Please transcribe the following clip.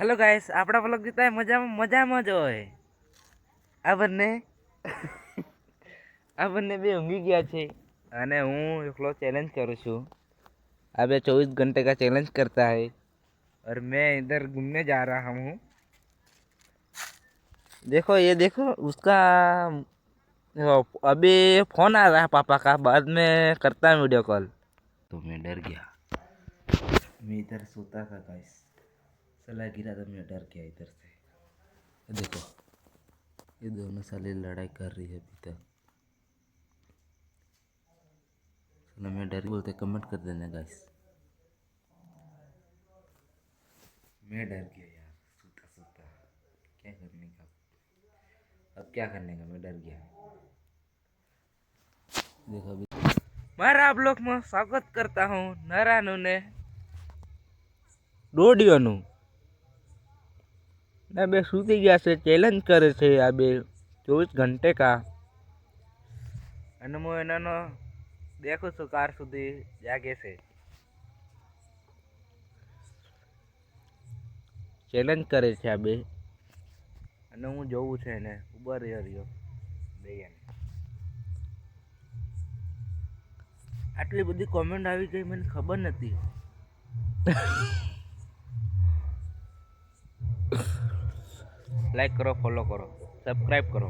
Hello guys આપણા vlog જોતા મજામાં મજામાં જ હોય આ બંને આ બંને બે ઊંઘી ગયા છે અને હું એકલો ચેલેન્જ કરું છું આ બે चौबीस घंटे का चैलेंज करता है और मैं इधर घूमने जा रहा हूँ देखो ये देखो उसका अभी फोन आ रहा है पापा का बाद में करता है वीडियो कॉल तो मैं डर गया मैं इधर सोता था गाइस सला गिरा तो मैं डर गया इधर से ये देखो ये दोनों साले लड़ाई कर रही है अभी तक चलो मैं डर बोलते कमेंट कर देना गाइस मैं डर गया यार सोता सोता क्या करने का अब क्या करने का मैं डर गया देखो अभी મારા બ્લોગમાં સ્વાગત કરતા હું નરાનું ને દોડિયોનું ને બે સૂતી ગયા છે ચેલેન્જ કરે છે આ બે. ચોવીસ ઘંટે કા. અને હું એનાનો દેખું છું કાર સુધી જાગે છે. ચેલેન્જ કરે છે આ બે. અને હું જોઉં છે એને. ઊભા રહ્યો રહ્યો. બે એને આટલી બધી કોમેન્ટ આવી ગઈ મને ખબર નથી. લાઈક કરો ફોલો કરો સબસ્ક્રાઈબ કરો.